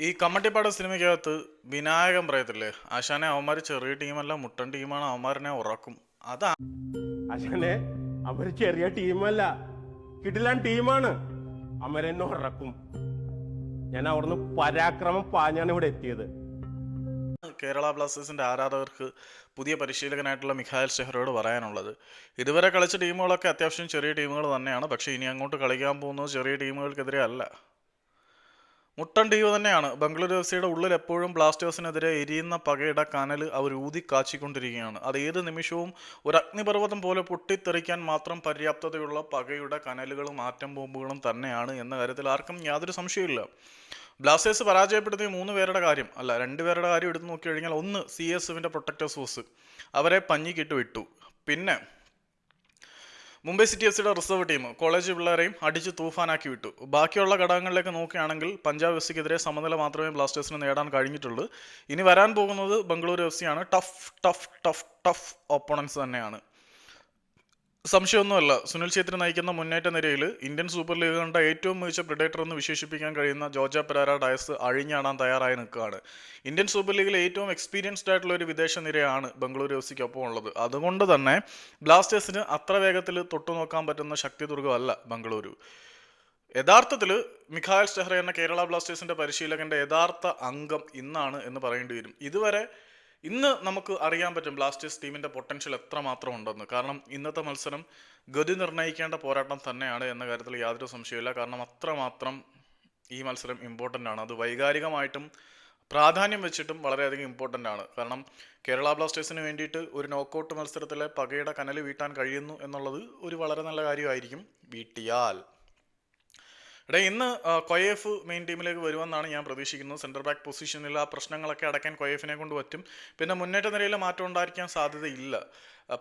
ഈ കമ്മട്ടിപ്പാട സിനിമയ്ക്കകത്ത് വിനായകൻ പറയത്തില്ലേ? ആശാനെ അവന്മാർ ചെറിയ ടീമല്ല മുട്ടൻ ടീമാണ് അവന്മാരനെ ഉറക്കും. അതാ ആശാനെ അവർ ചെറിയ ടീമല്ല. കിടിലൻ ടീമാണ്. അമരെന്നെ ഉറക്കും. ഞാൻ അവിടുന്ന് പരാക്രമം പാഞ്ഞാണ് ഇവിടെ എത്തിയത്. കേരള ബ്ലാസ്റ്റേഴ്സിന്റെ ആരാധകർക്ക് പുതിയ പരിശീലകനായിട്ടുള്ള മിഖായൽ ഷെഹറോട് പറയാനുള്ളത്. ഇതുവരെ കളിച്ച ടീമുകളൊക്കെ അത്യാവശ്യം ചെറിയ ടീമുകൾ തന്നെയാണ്. പക്ഷേ ഇനി അങ്ങോട്ട് കളിക്കാൻ പോകുന്നത് ചെറിയ ടീമുകൾക്കെതിരെ അല്ല. മുട്ടൻ ടീവ് തന്നെയാണ്. ബംഗളൂരു എഫ് സിയുടെ ഉള്ളിൽ എപ്പോഴും ബ്ലാസ്റ്റേഴ്സിനെതിരെ എരിയുന്ന പകയുടെ കനൽ അവർ ഊതി കാച്ചിക്കൊണ്ടിരിക്കുകയാണ്. അത് ഏത് നിമിഷവും ഒരു അഗ്നിപർവതം പോലെ പൊട്ടിത്തെറിക്കാൻ മാത്രം പര്യാപ്തതയുള്ള പകയുടെ കനലുകളും ആറ്റം ബോംബുകളും തന്നെയാണ് എന്ന കാര്യത്തിൽ ആർക്കും യാതൊരു സംശയമില്ല ബ്ലാസ്റ്റേഴ്സ് പരാജയപ്പെടുത്തിയ മൂന്ന് പേരുടെ കാര്യം അല്ല രണ്ട് പേരുടെ കാര്യം എടുത്തു നോക്കി കഴിഞ്ഞാൽ ഒന്ന് സി എസ് എഫിന്റെ പ്രൊട്ടക്ടേഴ്സ് ഫോഴ്സ് അവരെ പഞ്ഞിക്കിട്ട് വിട്ടു. പിന്നെ മുംബൈ സിറ്റി എഫ് സിയുടെ റിസർവ് ടീം കോളേജ് പിള്ളേരെയും അടിച്ച് തൂഫാനാക്കി വിട്ടു. ബാക്കിയുള്ള ഘടകങ്ങളിലേക്ക് നോക്കുകയാണെങ്കിൽ പഞ്ചാബ് എഫ് സിക്കെതിരെ സമനില മാത്രമേ ബ്ലാസ്റ്റേഴ്സിന് നേടാൻ കഴിഞ്ഞിട്ടുള്ളൂ. ഇനി വരാൻ പോകുന്നത് Bengaluru F സിയാണ്. Tough tough tough tough opponents തന്നെയാണ്. സംശയമൊന്നുമല്ല. സുനിൽ ഛേത്രി നയിക്കുന്ന മുന്നേറ്റ നിരയിൽ ഇന്ത്യൻ സൂപ്പർ ലീഗ് കണ്ട ഏറ്റവും മികച്ച പ്രിഡേറ്റർ എന്ന് വിശേഷിപ്പിക്കാൻ കഴിയുന്ന ജോർജ പെരാര ഡയസ് അഴിഞ്ഞാടാൻ തയ്യാറായി നിൽക്കുകയാണ്. ഇന്ത്യൻ സൂപ്പർ ലീഗിലെ ഏറ്റവും എക്സ്പീരിയൻസ്ഡ് ആയിട്ടുള്ള ഒരു വിദേശ നിരയാണ് ബംഗളൂരു എഫ് സിക്കൊപ്പം ഉള്ളത്. അതുകൊണ്ട് തന്നെ ബ്ലാസ്റ്റേഴ്സിന് അത്ര വേഗത്തിൽ തൊട്ടുനോക്കാൻ പറ്റുന്ന ശക്തി ദുർഗമല്ല ബംഗളൂരു. യഥാർത്ഥത്തിൽ മിഖായൽ സ്റ്റെഹ്റ എന്ന കേരള ബ്ലാസ്റ്റേഴ്സിന്റെ പരിശീലകന്റെ യഥാർത്ഥ അംഗം ഇന്നാണ് എന്ന് പറയേണ്ടി വരും. ഇതുവരെ ഇന്ന് നമുക്ക് അറിയാൻ പറ്റും ബ്ലാസ്റ്റേഴ്സ് ടീമിന്റെ പൊട്ടൻഷ്യൽ എത്ര മാത്രം ഉണ്ടെന്ന്. കാരണം ഇന്നത്തെ മത്സരം ഗതി നിർണയിക്കേണ്ട പോരാട്ടം തന്നെയാണ് എന്ന കാര്യത്തിൽ യാതൊരു സംശയമില്ല കാരണം അത്രമാത്രം ഈ മത്സരം ഇമ്പോർട്ടന്റ് ആണ്. അത് വൈകാരികമായിട്ടും പ്രാധാന്യം വെച്ചിട്ടും വളരെയധികം ഇമ്പോർട്ടന്റ് ആണ്. കാരണം കേരള ബ്ലാസ്റ്റേഴ്സിന് വേണ്ടിയിട്ട് ഒരു നോക്കൗട്ട് മത്സരത്തിലെ പകയുടെ കനൽ വീട്ടാൻ കഴിയുന്നു എന്നുള്ളത് ഒരു വളരെ നല്ല കാര്യമായിരിക്കും. വീട്ടിയാൽ. എടാ ഇന്ന് കൊയേഫ് മെയിൻ ടീമിലേക്ക് വരുമെന്നാണ് ഞാൻ പ്രതീക്ഷിക്കുന്നത്. സെന്റർ ബാക്ക് പൊസിഷനിൽ ആ പ്രശ്നങ്ങളൊക്കെ അടയ്ക്കാൻ കൊയേഫിനെ കൊണ്ട് പറ്റും. പിന്നെ മുന്നേറ്റ നിരയിൽ മാറ്റം ഉണ്ടായിരിക്കാൻ സാധ്യതയില്ല.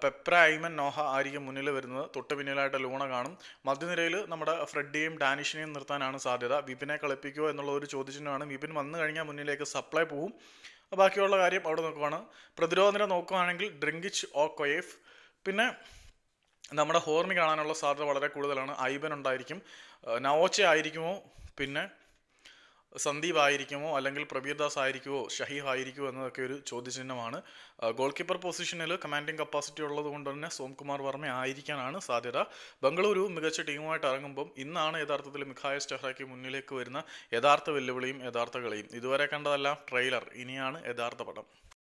പെപ്ര ഐമൻ നോഹ ആയിരിക്കും മുന്നിൽ വരുന്നത്. തൊട്ട് പിന്നിലായിട്ട് ലൂണ കാണും. മധ്യനിരയിൽ നമ്മുടെ ഫ്രെഡിയെയും ഡാനിഷിനെയും നിർത്താനാണ് സാധ്യത. വിപിനെ കളിപ്പിക്കുമോ എന്നുള്ള ഒരു ചോദ്യചിഹ്നമാണ്. വിപിൻ വന്നു കഴിഞ്ഞാൽ മുന്നിലേക്ക് സപ്ലൈ പോവും. ബാക്കിയുള്ള കാര്യം അവിടെ നോക്കുവാണ്. പ്രതിരോധ നിര നോക്കുകയാണെങ്കിൽ ഡ്രിങ്കിച്ച് ഓ കൊയേഫ് പിന്നെ നമ്മുടെ ഹോർമി കാണാനുള്ള സാധ്യത വളരെ കൂടുതലാണ്. ഐബൻ ഉണ്ടായിരിക്കും. നവോച്ച ആയിരിക്കുമോ? പിന്നെ സന്ദീപ് ആയിരിക്കുമോ? അല്ലെങ്കിൽ പ്രബീർ ദാസ് ആയിരിക്കുമോ ഷഹീഫ് ആയിരിക്കുമോ എന്നതൊക്കെ ഒരു ചോദ്യചിഹ്നമാണ്. ഗോൾ കീപ്പർ പൊസിഷനിൽ കമാൻഡിങ് കപ്പാസിറ്റി ഉള്ളത് കൊണ്ട് തന്നെ സോംകുമാർ വർമ്മ ആയിരിക്കാനാണ് സാധ്യത. ബംഗളൂരു മികച്ച ടീമുമായിട്ട് ഇറങ്ങുമ്പം ഇന്നാണ് യഥാർത്ഥത്തിൽ മിഖായ സ്റ്റെഹ്റയ്ക്ക് മുന്നിലേക്ക് വരുന്ന യഥാർത്ഥ വെല്ലുവിളിയും യഥാർത്ഥ കളിയും. ഇതുവരെ കണ്ടതെല്ലാം ട്രെയിലർ. ഇനിയാണ് യഥാർത്ഥ പടം.